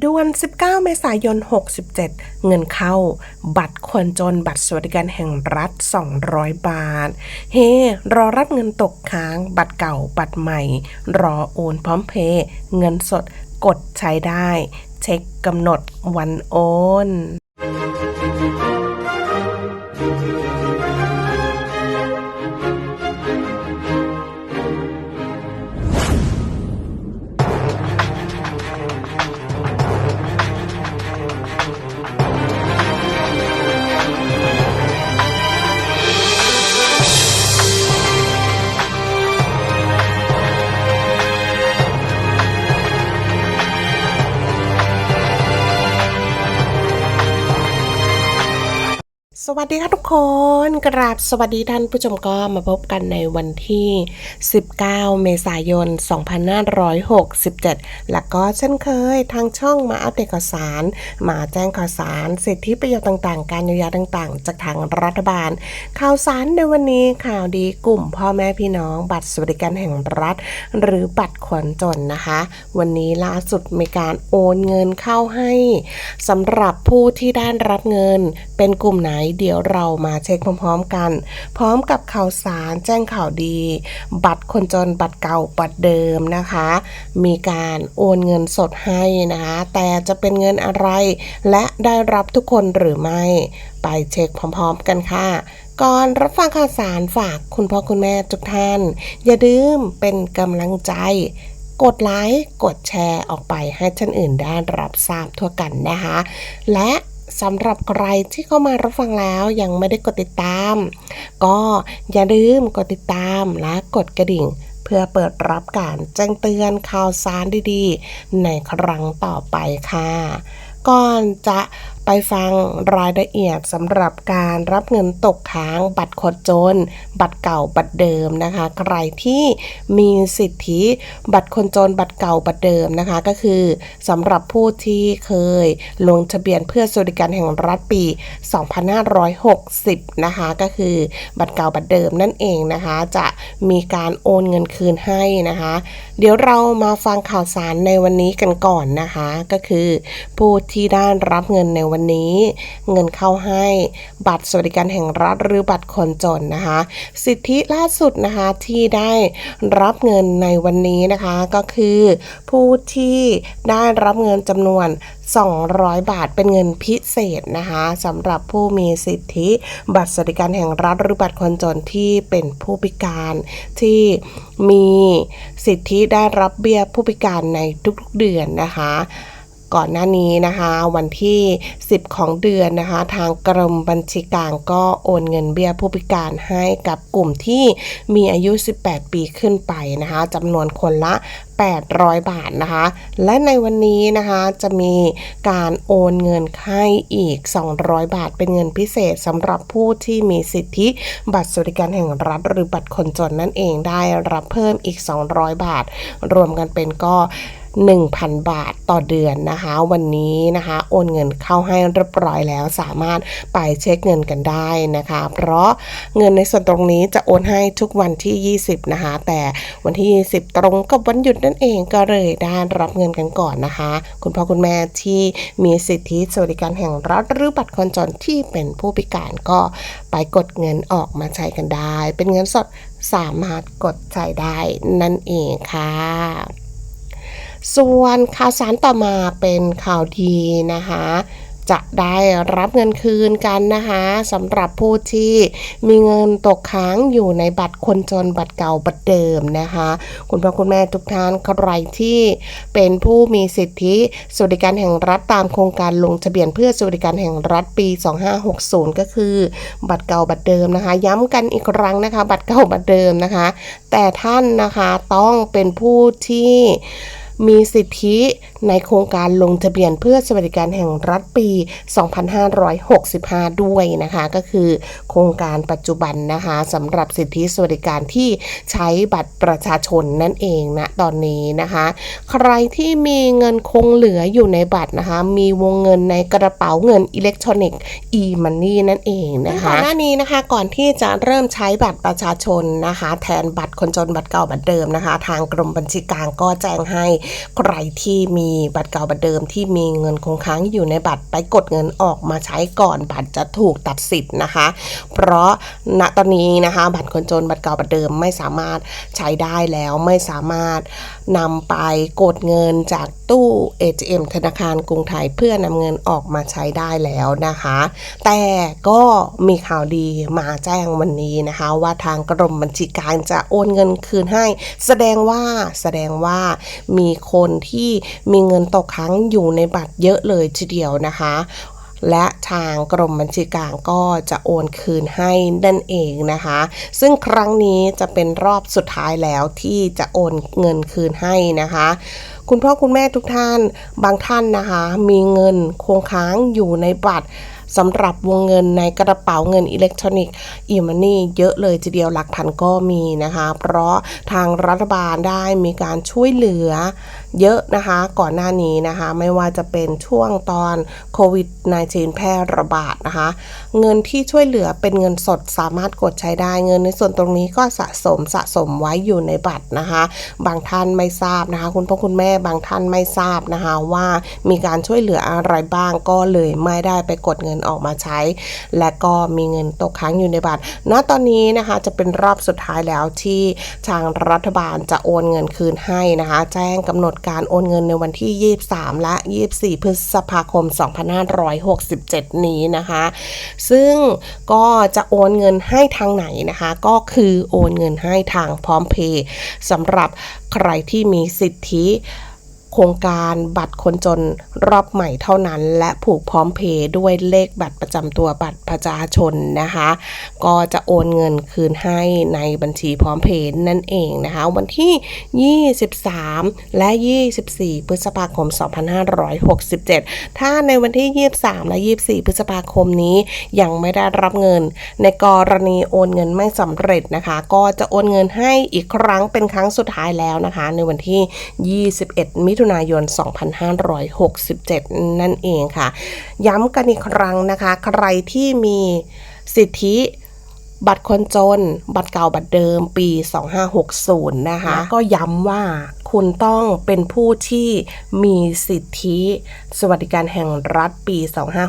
เดือน19 เมษายน 67 เงินเข้า บัตรคนจน บัตรสวัสดิการแห่งรัฐ 200 บาท เฮรอรับเงินตกค้าง บัตรเก่า บัตรใหม่ รอโอนพร้อมเพย์ เงินสด กดใช้ได้ เช็คกำหนดวันโอน สวัสดีค่ะทุกคนกราบสวัสดีท่านผู้ชมก็มาพบกันในวันที่ 19 เมษายน 2567 แล้วก็เช่นเคยทางช่องมาอัปเดตข่าวสาร มาแจ้งข่าวสาร สิทธิประโยชน์ต่างๆ การเยียวยาต่างๆ จากทางรัฐบาล ข่าวสารในวันนี้ข่าวดีกลุ่มพ่อแม่พี่น้อง บัตรสวัสดิการแห่งรัฐ หรือบัตรขนจนนะคะ วันนี้ล่าสุดมีการโอนเงินเข้าให้สำหรับผู้ที่ได้รับเงินเป็นกลุ่มไหนเดี๋ยวเรามาเช็คพร้อมๆกัน พร้อมกับข่าวสารแจ้งข่าวดี บัตรคนจนบัตรเก่าบัตรเดิมนะคะ มีการโอนเงินสดให้นะคะ แต่จะเป็นเงินอะไร และได้รับทุกคนหรือไม่ ไปเช็คพร้อมๆกันค่ะก่อนรับฟังข่าวสารฝากคุณพ่อคุณแม่ทุกท่าน อย่าลืมเป็นกำลังใจ กดไลค์ กดแชร์ออกไปให้ท่านอื่นได้รับทราบทั่วกันนะคะ และ สำหรับใครที่เข้ามารับฟังแล้วยังไม่ได้กดติดตาม ก็อย่าลืมกดติดตามและกดกระดิ่ง เพื่อเปิดรับการแจ้งเตือนข่าวสารดีๆ ในครั้งต่อไปค่ะ ก่อนจะ ไปฟังรายละเอียดสำหรับการรับเงินตกค้างบัตรคนจน บัตรเก่าบัตรเดิมนะคะ ใครที่มีสิทธิบัตรคนจนบัตรเก่าบัตรเดิมนะคะ ก็คือสำหรับผู้ที่เคยลงทะเบียนเพื่อสวัสดิการแห่งรัฐปี 2560 นะคะก็คือบัตรเก่าบัตรเดิมนั่นเองนะคะ จะมีการโอนเงินคืนให้นะคะ เดี๋ยวเรามาฟังข่าวสารในวันนี้กันก่อนนะคะ ก็คือผู้ที่ได้รับเงินในวันนี้ เงินเข้าให้บัตรสวัสดิการแห่งรัฐหรือบัตรคนจนนะคะ สิทธิล่าสุดนะคะที่ได้รับเงินในวันนี้นะคะก็คือผู้ที่ได้รับเงินจำนวน 200 บาทเป็นเงินพิเศษนะคะสำหรับผู้มีสิทธิบัตรสวัสดิการแห่งรัฐหรือบัตรคนจนที่เป็นผู้พิการที่มีสิทธิได้รับเบี้ยผู้พิการในทุกๆเดือนนะคะ ก่อนหน้านี้นะคะ วันที่ 10 ของเดือนนะคะ ทางกรมบัญชีกลางก็โอนเงินเบี้ยผู้พิการให้กับกลุ่มที่มีอายุ 18 ปีขึ้นไปนะคะจำนวนคนละ 800 บาทนะคะ และในวันนี้นะคะจะมีการโอนเงินให้อีก 200 บาท เป็นเงินพิเศษสำหรับผู้ที่มีสิทธิบัตรสวัสดิการแห่งรัฐหรือบัตรคนจนนั่นเองได้รับเพิ่มอีก 200 บาท รวมกันเป็นก็ 1,000 บาทต่อเดือนนะคะ วันนี้นะคะ โอนเงินเข้าให้เรียบร้อยแล้วสามารถไปเช็คเงินกันได้นะคะ เพราะเงินในส่วนตรงนี้จะโอนให้ทุกวันที่ 20 นะคะ แต่วันที่ 20 ตรงกับวันหยุดนั่นเองก็เลยได้รับเงินกันก่อนนะคะ คุณพ่อคุณแม่ที่มีสิทธิสวัสดิการแห่งรัฐหรือบัตรคนจนที่เป็นผู้พิการก็ไปกดเงินออกมาใช้กันได้ เป็นเงินสดสามารถกดใช้ได้นั่นเองค่ะ ส่วนข่าวสารต่อมาเป็นข่าวดีนะคะจะได้รับเงินคืนกันนะคะสำหรับผู้ที่มีเงินตกค้างอยู่ในบัตรคนจนบัตรเก่าบัตรเดิมนะคะ คุณพ่อคุณแม่ทุกท่านใครที่เป็นผู้มีสิทธิสวัสดิการแห่งรัฐตามโครงการลงทะเบียนเพื่อสวัสดิการแห่งรัฐปี 2560 ก็คือ บัตรเก่าบัตรเดิมนะคะ ย้ำกันอีกครั้งนะคะ บัตรเก่าบัตรเดิมนะคะ แต่ท่านนะคะต้องเป็นผู้ที่ มีสิทธิ ในโครงการลงทะเบียนเพื่อสวัสดิการแห่งรัฐปี 2565 ด้วยนะคะ ก็คือโครงการปัจจุบันนะคะสำหรับสิทธิสวัสดิการที่ใช้บัตรประชาชนนั่นเองนะตอนนี้นะคะ ใครที่มีเงินคงเหลืออยู่ในบัตรนะคะ มีวงเงินในกระเป๋าเงินอิเล็กทรอนิกส์ e-money นั่นเองนะคะก่อนหน้านี้นะคะก่อนที่จะเริ่มใช้บัตรประชาชนนะคะ แทนบัตรคนจนบัตรเก่าบัตรเดิมนะคะ ทางกรมบัญชีกลางก็แจ้งให้ใครที่มีบัตรเก่าบัตรเดิมที่มีเงินคงค้างอยู่ในบัตรไปกดเงินออกมาใช้ก่อนบัตรจะถูกตัดสิทธิ์นะคะ เพราะณตอนนี้นะคะ บัตรคนจนบัตรเก่าบัตรเดิมไม่สามารถใช้ได้แล้วไม่สามารถนำไปกดเงินจากตู้ ATM ธนาคารกรุงไทยเพื่อนำเงินออกมาใช้ได้แล้วนะคะ แต่ก็มีข่าวดีมาแจ้งวันนี้นะคะ ว่าทางกรมบัญชีกลางจะโอนเงินคืนให้ แสดงว่าแสดงว่ามีคนที่มีเงินตกค้างอยู่ในบัตรเยอะเลยทีเดียวนะคะและทางกรมบัญชีกลางก็จะโอนคืนให้นั่นเองนะคะ ซึ่งครั้งนี้จะเป็นรอบสุดท้ายแล้วที่จะโอนเงินคืนให้นะคะ คุณพ่อคุณแม่ทุกท่านบางท่านนะคะ มีเงินคงค้างอยู่ในบัตรสำหรับวงเงินในกระเป๋าเงินอิเล็กทรอนิกส์อีมันนี่เยอะเลยทีเดียวหลักพันก็มีนะคะ เพราะทางรัฐบาลได้มีการช่วยเหลือ เยอะนะคะก่อนหน้านี้นะคะไม่ว่าจะเป็นช่วงตอนโควิด -19 แพร่ระบาดนะคะ เงินที่ช่วยเหลือเป็นเงินสดสามารถกดใช้ได้เงินในส่วนตรงนี้ก็สะสมสะสมไว้อยู่ในบัตรนะคะ บางท่านไม่ทราบนะคะ คุณพ่อคุณแม่บางท่านไม่ทราบนะคะว่ามีการช่วยเหลืออะไรบ้างก็เลยไม่ได้ไปกดเงินออกมาใช้ และก็มีเงินตกค้างอยู่ในบัตร ณตอนนี้นะคะจะเป็นรอบสุดท้ายแล้วที่ทางรัฐบาลจะโอนเงินคืนให้นะคะ แจ้งกำหนดการโอนเงินในวันที่ 23 และ 24 พฤษภาคม 2567 นี้นะคะ ซึ่งก็จะโอนเงินให้ทางไหนนะคะ ก็คือโอนเงินให้ทางพร้อมเพย์สำหรับใครที่มีสิทธิโครงการบัตรคนจน รอบใหม่เท่านั้น และผูกพร้อมเพย์ด้วยเลขบัตรประจำตัวบัตรประชาชนนะคะ ก็จะโอนเงินคืนให้ในบัญชีพร้อมเพย์นั่นเองนะคะ วันที่ 23 และ 24 พฤษภาคม 2567 ถ้าในวันที่ 23 และ 24 พฤษภาคมนี้ยังไม่ได้รับเงิน ในกรณีโอนเงินไม่สำเร็จนะคะ ก็จะโอนเงินให้อีกครั้งเป็นครั้งสุดท้ายแล้วนะคะ ในวันที่ 21 มิถุนายน 256 67 นั่นเองค่ะ ย้ำกันอีกครั้งนะคะ ใครที่มีสิทธิบัตรคนจน บัตรเก่าบัตรเดิมปี 2560 นะคะ ก็ย้ำว่าคุณต้องเป็นผู้ที่มีสิทธิ สวัสดิการแห่งรัฐปี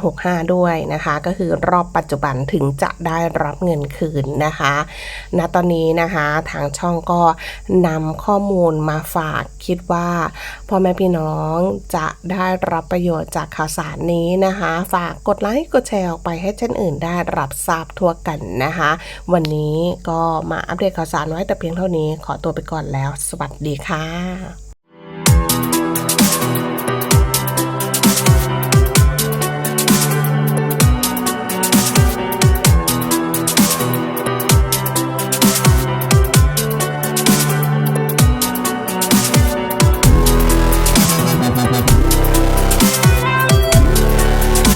2565 ด้วยนะคะ ก็คือรอบปัจจุบันถึงจะได้รับเงินคืนนะคะณตอนนี้นะคะทางช่องก็นำข้อมูลมาฝากคิดว่าพ่อแม่พี่น้องจะได้รับประโยชน์จากข่าวสารนี้นะคะ ฝากกดไลค์กดแชร์ออกไปให้ท่นอื่นได้รับทราบทั่วกันนะคะ วันนี้ก็มาอัปเดตข่าวสารไว้แต่เพียงเท่านี้ขอตัวไปก่อนแล้ว สวัสดีค่ะ